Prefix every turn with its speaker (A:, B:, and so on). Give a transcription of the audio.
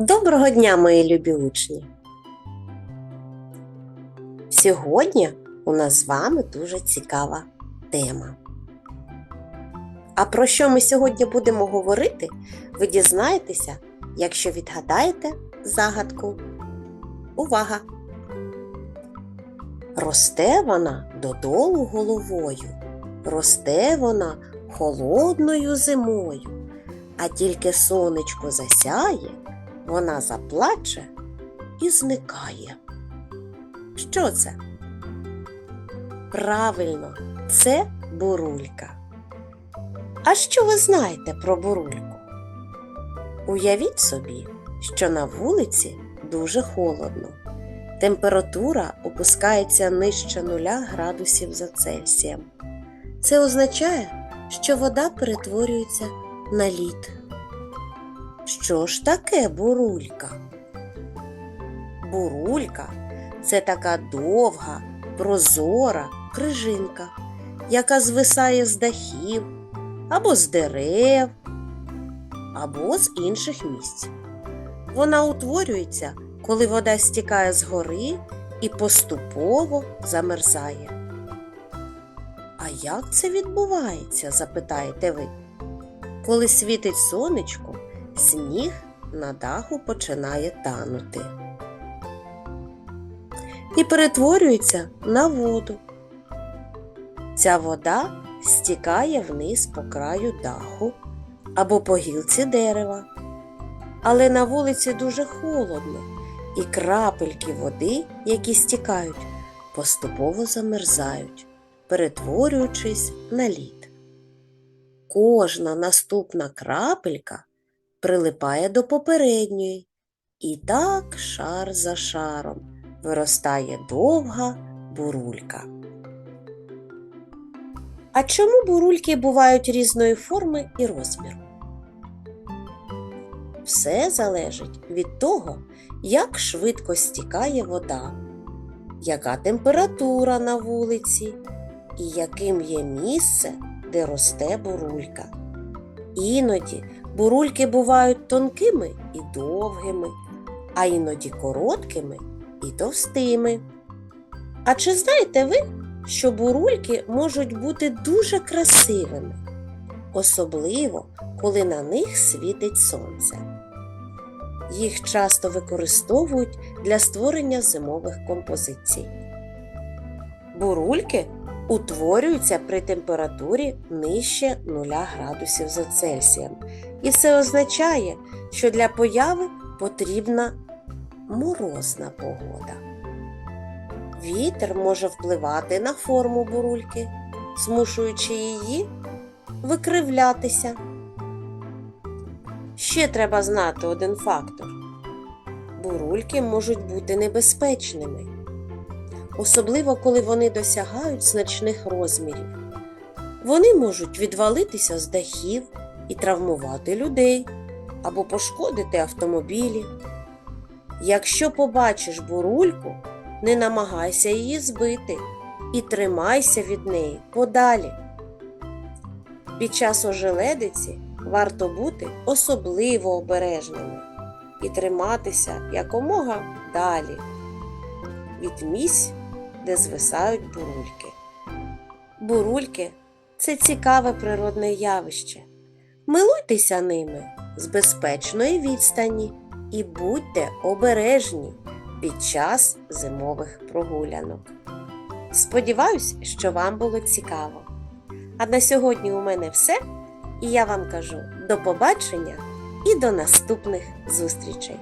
A: Доброго дня, мої любі учні! Сьогодні у нас з вами дуже цікава тема. А про що ми сьогодні будемо говорити, ви дізнаєтеся, якщо відгадаєте загадку. Увага! Росте вона додолу головою, росте вона холодною зимою, а тільки сонечко засяє, вона заплаче і зникає. Що це? Правильно, це бурулька. А що ви знаєте про бурульку? Уявіть собі, що на вулиці дуже холодно. Температура опускається нижче 0 градусів за Цельсієм. Це означає, що вода перетворюється на лід. Що ж таке бурулька? Бурулька це така довга, прозора крижинка, яка звисає з дахів або з дерев, або з інших місць. Вона утворюється, коли вода стікає з гори і поступово замерзає. А як це відбувається, запитаєте ви? Коли світить сонечко, сніг на даху починає танути і перетворюється на воду. Ця вода стікає вниз по краю даху або по гілці дерева. Але на вулиці дуже холодно, і крапельки води, які стікають, поступово замерзають, перетворюючись на лід. Кожна наступна крапелька прилипає до попередньої, і так шар за шаром виростає довга бурулька. А чому бурульки бувають різної форми і розміру? Все залежить від того, як швидко стікає вода, яка температура на вулиці і яким є місце, де росте бурулька. Іноді бурульки бувають тонкими і довгими, а іноді короткими і товстими. А чи знаєте ви, що бурульки можуть бути дуже красивими, особливо коли на них світить сонце? Їх часто використовують для створення зимових композицій. Бурульки утворюються при температурі нижче 0 градусів за Цельсієм. І це означає, що для появи потрібна морозна погода. Вітер може впливати на форму бурульки, змушуючи її викривлятися. Ще треба знати один фактор: бурульки можуть бути небезпечними, особливо коли вони досягають значних розмірів. Вони можуть відвалитися з дахів і травмувати людей або пошкодити автомобілі. Якщо побачиш бурульку, не намагайся її збити і тримайся від неї подалі. Під час ожеледиці варто бути особливо обережними і триматися якомога далі від місць, де звисають бурульки. Бурульки це цікаве природне явище. Милуйтеся ними з безпечної відстані і будьте обережні під час зимових прогулянок. Сподіваюсь, що вам було цікаво. А на сьогодні у мене все, і я вам кажу до побачення і до наступних зустрічей!